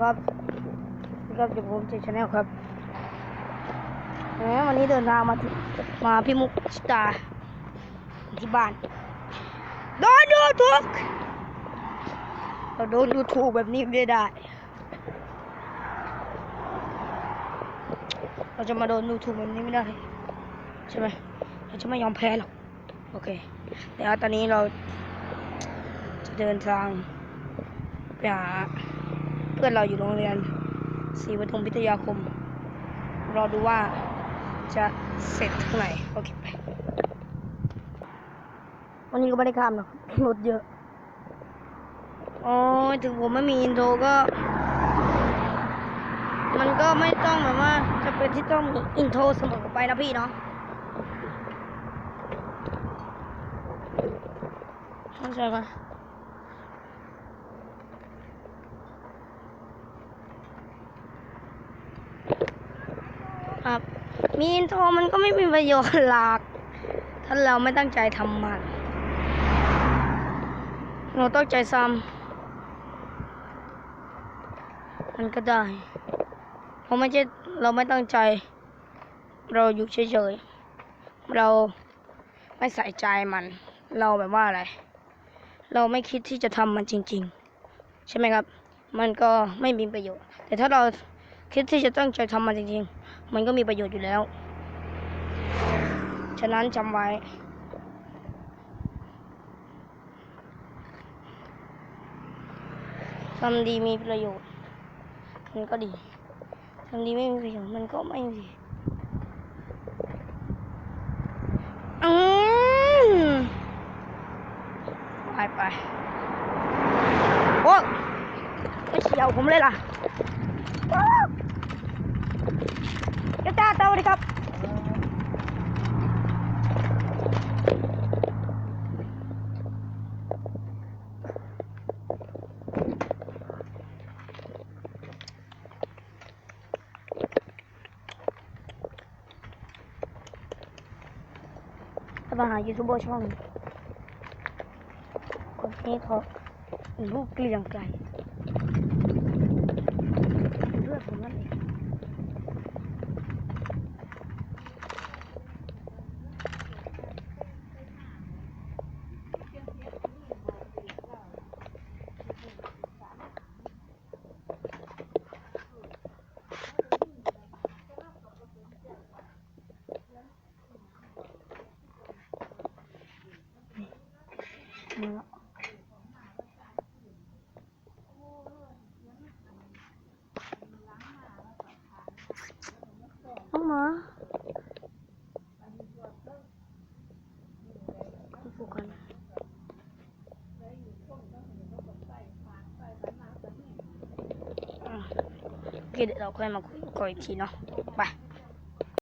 ครับครับอยู่ผมเจชแนลครับแหมวันนี้เดินทางมาที่มาพี่มุกสตาที่บ้านโดนดูถูกเราโดนดูถูกแบบนี้ไม่ได้ เราจะมาโดนดูถูกแบบนี้ไม่ได้ ใช่ไหมเราจะไม่ยอมแพ้หรอก โอเคเดี๋ยวตอนนี้เราจะเดินทางไปหา พื่อนเราอยู่โรงเรียนศรีปทุมพิทยาคม รอดูว่าจะเสร็จเท่าไหร่โอเคไปวันนี้ก็ไม่ได้ข้ามหรอกรถเยอะโอ้ยถึงผมไม่มีอินโทรก็ มันก็ไม่ต้องแบบว่าจะเป็นที่ต้องมีอินโทรเสมอไปนะพี่เนาะเข้าใจปะ ครับ มีอินโทรมันก็ไม่มีประโยชน์หลัก ถ้าเราไม่ตั้งใจทำมันเราตั้งใจซ้ำมันก็ได้ เพราะไม่ใช่เราไม่ตั้งใจ เราอยู่เฉยๆ เราไม่ใส่ใจมัน เราแบบว่าอะไร เราไม่คิดที่จะทำมันจริง ๆ ใช่ไหมครับ มันก็ไม่มีประโยชน์ แต่ถ้าเรา คิดที่จะตั้งใจทำมันจริงๆ มันก็มีประโยชน์อยู่แล้ว ฉะนั้นจำไว้ ทำดีมีประโยชน์ มันก็ดี ทำดีไม่มีประโยชน์ มันก็ไม่ดีอืมไปไปโอ้ไม่เฉียวผมเลยล่ะ ว้าจ้าตาเต้าดิครับถ้ามาหายูทูบเบอร์ช่องคนนี้เขาลูกเกลียงไก่เลือดผมนั่นเอง มาแล้วน้องหมาผูกกันโอเคเดี๋ยวเราค่อยมาคุยกันอีกทีเนาะไป